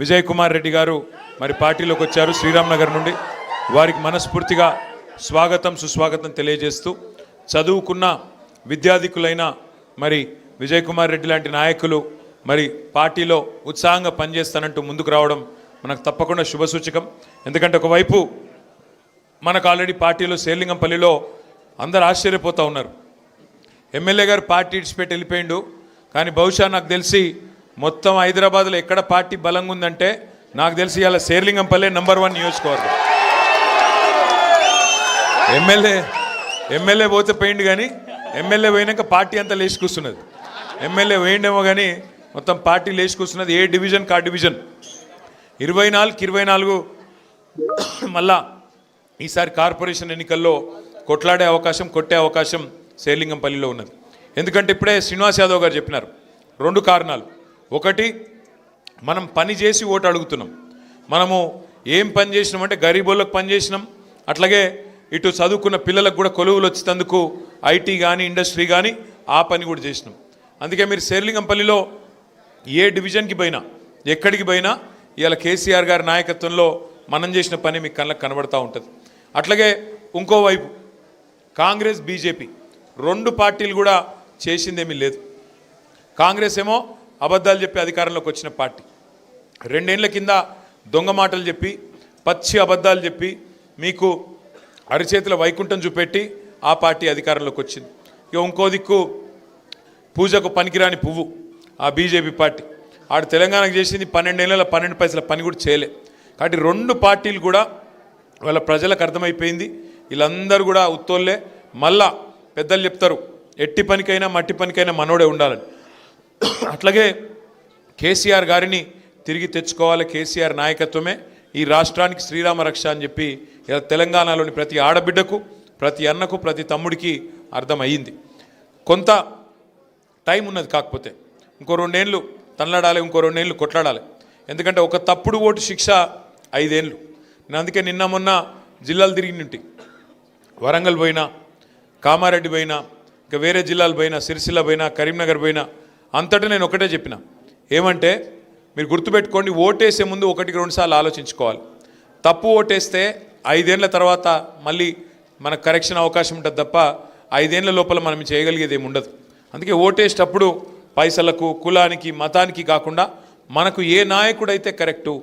విజయ్ కుమార్ రెడ్డి గారు మరి పార్టీలోకి వచ్చారు శ్రీరామ్ నగర్ నుండి. వారికి మనస్ఫూర్తిగా స్వాగతం సుస్వాగతం తెలియజేస్తూ చదువుకున్న విద్యాధికులైన మరి విజయ్ కుమార్ రెడ్డి లాంటి నాయకులు మరి పార్టీలో ఉత్సాహంగా పనిచేస్తానంటూ ముందుకు రావడం మనకు తప్పకుండా శుభసూచకం. ఎందుకంటే ఒకవైపు మనకు ఆల్రెడీ పార్టీలో శేర్లింగంపల్లిలో అందరు ఆశ్చర్యపోతూ ఉన్నారు. ఎమ్మెల్యే గారు పార్టీ ఇడిచిపెట్టి వెళ్ళిపోయిండు. కానీ బహుశా నాకు తెలిసి మొత్తం హైదరాబాద్లో ఎక్కడ పార్టీ బలంగా ఉందంటే నాకు తెలిసి ఇలా శేర్లింగంపల్లె నంబర్ వన్ నియోజకవర్గం. ఎమ్మెల్యే ఎమ్మెల్యే పోతే పోయిండు కానీ ఎమ్మెల్యే పోయినాక పార్టీ అంతా లేచి కూర్చున్నది. ఎమ్మెల్యే పోయిండేమో కానీ మొత్తం పార్టీ లేచి కూర్చున్నది. ఏ డివిజన్ కా డివిజన్? ఇరవై నాలుగు ఇరవై నాలుగు మళ్ళా ఈసారి కార్పొరేషన్ ఎన్నికల్లో కొట్లాడే అవకాశం కొట్టే అవకాశం శేర్లింగంపల్లిలో ఉన్నది. ఎందుకంటే ఇప్పుడే శ్రీనివాస్ యాదవ్ గారు చెప్పినారు. రెండు కారణాలు. ఒకటి మనం పని చేసి ఓటు అడుగుతున్నాం. మనము ఏం పని చేసినామంటే గరీబోళ్ళకు పని చేసినాం. అట్లాగే ఇటు చదువుకున్న పిల్లలకు కూడా కొలువులు వచ్చేందుకు ఐటీ కానీ ఇండస్ట్రీ కానీ ఆ పని కూడా చేసినాం. అందుకే మీరు శేర్లింగంపల్లిలో ఏ డివిజన్కి పోయినా ఎక్కడికి పోయినా ఇవాళ కేసీఆర్ గారి నాయకత్వంలో మనం చేసిన పని మీకు కళ్ళకు కనబడతా ఉంటుంది. అట్లాగే ఇంకోవైపు కాంగ్రెస్ బీజేపీ రెండు పార్టీలు కూడా చేసిందేమీ లేదు. కాంగ్రెస్ ఏమో అబద్ధాలు చెప్పి అధికారంలోకి వచ్చిన పార్టీ. రెండేళ్ళ కింద దొంగ మాటలు చెప్పి పచ్చి అబద్ధాలు చెప్పి మీకు అరిచేతుల వైకుంఠం చూపెట్టి ఆ పార్టీ అధికారంలోకి వచ్చింది. ఇక ఇంకో దిక్కు పూజకు పనికిరాని పువ్వు ఆ బీజేపీ పార్టీ. ఆడు తెలంగాణకు చేసింది పన్నెండేళ్ళ పన్నెండు పైసల పని కూడా చేయలే. కాబట్టి రెండు పార్టీలు కూడా వాళ్ళ ప్రజలకు అర్థమైపోయింది. వీళ్ళందరూ కూడా ఉత్తోళ్ళే మళ్ళా పెద్దలు చెప్తారు ఎట్టి పనికైనా మట్టి పనికైనా మనోడే ఉండాలని. అట్లాగే కేసీఆర్ గారిని తిరిగి తెచ్చుకోవాలి కేసీఆర్ నాయకత్వమే. ఈ రాష్ట్రానికి శ్రీరామ రక్ష అని చెప్పి ఇలా తెలంగాణలోని ప్రతి ఆడబిడ్డకు ప్రతి అన్నకు ప్రతి తమ్ముడికి అర్థమయ్యింది. కొంత టైం ఉన్నది కాకపోతే. ఇంకో రెండేళ్ళు తనలాడాలి ఇంకో రెండేళ్ళు కొట్లాడాలి. ఎందుకంటే ఒక తప్పుడు ఓటు శిక్ష ఐదేళ్ళు. నేను అందుకే నిన్న మొన్న జిల్లాలు తిరిగినట్టు వరంగల్ పోయినా కామారెడ్డి పోయినా ఇంకా వేరే జిల్లాలు పోయినా సిరిసిల్ల పోయినా కరీంనగర్ పోయినా అంతటా నేను ఒకటే చెప్పిన. ఏమంటే మీరు గుర్తుపెట్టుకోండి ఓటేసే ముందు ఒకటికి రెండుసార్లు ఆలోచించుకోవాలి. తప్పు ఓటేస్తే ఐదేళ్ళ తర్వాత మళ్ళీ మనకు కరెక్షన్ అవకాశం ఉంటుంది తప్ప ఐదేళ్ళ లోపల మనం చేయగలిగేది ఏమి ఉండదు. అందుకే ఓటేసేటప్పుడు పైసలకు కులానికి మతానికి కాకుండా మనకు ఏ నాయకుడైతే కరెక్టు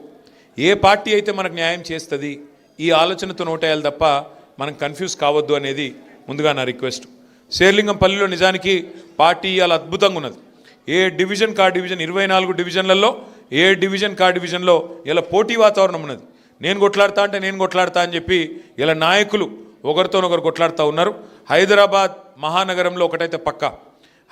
ఏ పార్టీ అయితే మనకు న్యాయం చేస్తుంది ఈ ఆలోచనతో నోటేయాలి తప్ప మనం కన్ఫ్యూజ్ కావద్దు అనేది ముందుగా నా రిక్వెస్ట్. శేర్లింగంపల్లిలో నిజానికి పార్టీ ఇవాళ అద్భుతంగా ఉన్నది. ఏ డివిజన్ కా డివిజన్ ఇరవై నాలుగు డివిజన్లలో ఏ డివిజన్ కా డివిజన్లో ఇలా పోటీ వాతావరణం ఉన్నది. నేను కొట్లాడతా అంటే నేను కొట్లాడతా అని చెప్పి ఇలా నాయకులు ఒకరితోనొకరు కొట్లాడుతూ ఉన్నారు. హైదరాబాద్ మహానగరంలో ఒకటైతే పక్క.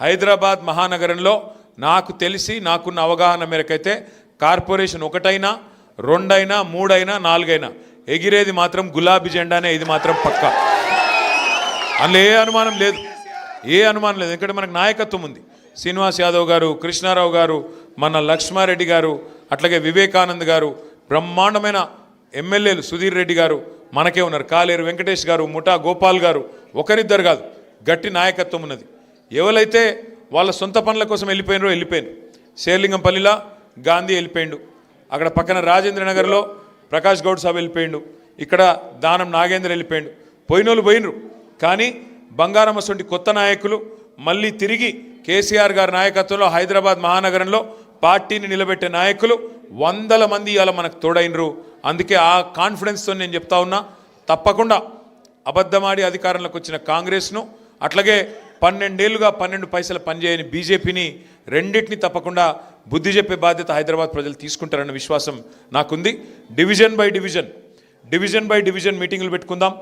హైదరాబాద్ మహానగరంలో నాకు తెలిసి నాకున్న అవగాహన మేరకైతే కార్పొరేషన్ ఒకటైనా రెండైనా మూడైనా నాలుగైనా. ఎగిరేది మాత్రం గులాబీ జెండానే ఇది మాత్రం పక్క. అందులో ఏ అనుమానం లేదు. ఏ అనుమానం లేదు. ఎందుకంటే మనకు నాయకత్వం ఉంది. శ్రీనివాస్ యాదవ్ గారు కృష్ణారావు గారు మన లక్ష్మారెడ్డి గారు అట్లాగే వివేకానంద్ గారు బ్రహ్మాండమైన ఎమ్మెల్యేలు సుధీర్ రెడ్డి గారు మనకే ఉన్నారు. కాలేరు వెంకటేష్ గారు ముఠా గోపాల్ గారు ఒకరిద్దరు కాదు గట్టి నాయకత్వం ఉన్నది. ఎవరైతే వాళ్ళ సొంత పనుల కోసం వెళ్ళిపోయినారో వెళ్ళిపోయారు. శేర్లింగంపల్లిలా గాంధీ వెళ్ళిపోయిండు. అక్కడ పక్కన రాజేంద్ర నగర్లో ప్రకాష్ గౌడ్ సాబ్ వెళ్ళిపోయిండు. ఇక్కడ దానం నాగేంద్ర వెళ్ళిపోయిండు. పోయినోళ్ళు పోయినరు. కానీ బంగారం కొత్త నాయకులు మళ్ళీ తిరిగి కేసీఆర్ గారి నాయకత్వంలో హైదరాబాద్ మహానగరంలో పార్టీని నిలబెట్టే నాయకులు వందల మంది ఇవాళ మనకు తోడైనరు. అందుకే ఆ కాన్ఫిడెన్స్తో నేను చెప్తా ఉన్నా తప్పకుండా అబద్ధమాడి అధికారంలోకి వచ్చిన కాంగ్రెస్ను అట్లాగే పన్నెండేళ్ళుగా పన్నెండు పైసలు పనిచేయని బీజేపీని రెండింటిని తప్పకుండా బుద్ధి చెప్పే బాధ్యత హైదరాబాద్ ప్రజలు తీసుకుంటారన్న విశ్వాసం నాకుంది. Division by division division by division మీటింగులు పెట్టుకుందాం.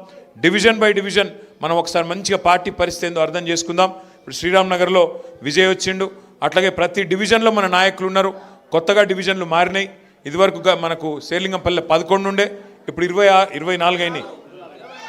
డివిజన్ బై డివిజన్ మనం ఒకసారి మంచిగా పార్టీ పరిస్థితి ఏందో అర్థం చేసుకుందాం. ఇప్పుడు శ్రీరామ్ నగర్లో విజయ్ వచ్చిండు. అట్లాగే ప్రతి డివిజన్లో మన నాయకులు ఉన్నారు. కొత్తగా డివిజన్లు మారినాయి. ఇదివరకు మనకు శేలింగంపల్లె పదకొండు ఉండే ఇప్పుడు ఇరవై ఆ- ఇరవై నాలుగు అయినాయి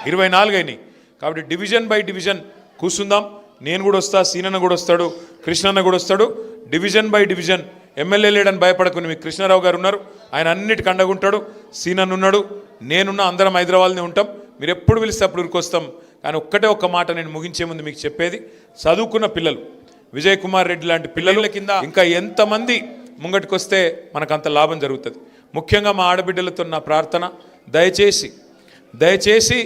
ఇరవై నాలుగు అయినాయి కాబట్టి డివిజన్ బై డివిజన్ కూర్చుందాం. నేను కూడా వస్తా సీనన్న కూడా వస్తాడు కృష్ణన్న కూడా వస్తాడు. డివిజన్ బై డివిజన్ ఎమ్మెల్యే లేడని భయపడకుని మీ కృష్ణారావు గారు ఉన్నారు. ఆయన అన్నిటి అండగుంటాడు సీనన్ ఉన్నాడు నేనున్న అందరం హైదరాబాద్నే ఉంటాం. మీరు ఎప్పుడు పిలిస్తే అప్పుడు ఉరికొస్తాం కానీ ఒక్కటే ఒక్క మాట నేను ముగించే ముందు మీకు చెప్పేది చదువుకున్న పిల్లలు విజయ్ కుమార్ రెడ్డి లాంటి పిల్లల కింద ఇంకా ఎంతమంది ముంగటికి వస్తే మనకు అంత లాభం జరుగుతుంది. ముఖ్యంగా మా ఆడబిడ్డలతో నా ప్రార్థన దయచేసి దయచేసి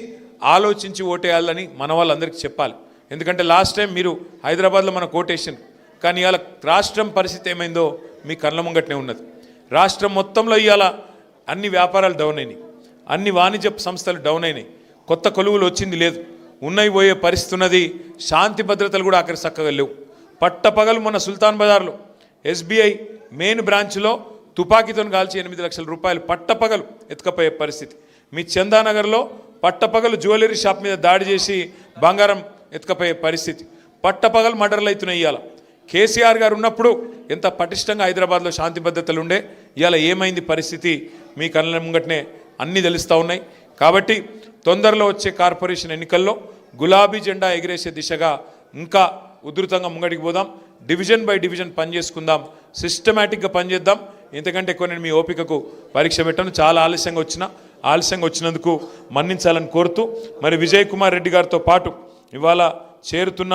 ఆలోచించి ఓటేయాలని మన వాళ్ళందరికీ చెప్పాలి. ఎందుకంటే లాస్ట్ టైం మీరు హైదరాబాద్లో మన కోటేషన్ కానీ ఇవాళ రాష్ట్రం పరిస్థితి ఏమైందో మీ కళ్ళ ముంగట్నే ఉన్నది. రాష్ట్రం మొత్తంలో ఇవాళ అన్ని వ్యాపారాలు డౌన్ అయినాయి. అన్ని వాణిజ్య సంస్థలు డౌన్ అయినాయి. కొత్త కొలువులు వచ్చింది లేదు. ఉన్నవి పోయే పరిస్థితి ఉన్నది శాంతి భద్రతలు కూడా అక్కడ చక్కగా లేవు. పట్టపగలు మన సుల్తాన్ బజార్లో ఎస్బీఐ మెయిన్ బ్రాంచ్లో తుపాకీతో కాల్చి ఎనిమిది లక్షల రూపాయలు పట్టపగలు ఎత్తుకపోయే పరిస్థితి. మీ చందానగర్లో పట్టపగలు జ్యువెలరీ షాప్ మీద దాడి చేసి బంగారం ఎత్తుకపోయే పరిస్థితి. పట్టపగలు మర్డర్లు అవుతున్నాయి ఇవాళ కేసీఆర్ గారు ఉన్నప్పుడు ఎంత పటిష్టంగా హైదరాబాద్లో శాంతి భద్రతలు ఉండే ఇవాళ ఏమైంది పరిస్థితి మీ కళ్ళ ముంగటనే అన్నీ తెలుస్తూ ఉన్నాయి. కాబట్టి తొందరలో వచ్చే కార్పొరేషన్ ఎన్నికల్లో గులాబీ జెండా ఎగిరేసే దిశగా ఇంకా ఉధృతంగా ముంగడికి పోదాం. డివిజన్ బై డివిజన్ పనిచేసుకుందాం సిస్టమేటిక్గా పనిచేద్దాం ఇంతకంటే ఎక్కువ నేను మీ ఓపికకు పరీక్ష పెట్టాను. చాలా ఆలస్యంగా వచ్చిన ఆలస్యంగా వచ్చినందుకు మన్నించాలని కోరుతూ మరి విజయ్ కుమార్ రెడ్డి గారితో పాటు ఇవాళ చేరుతున్న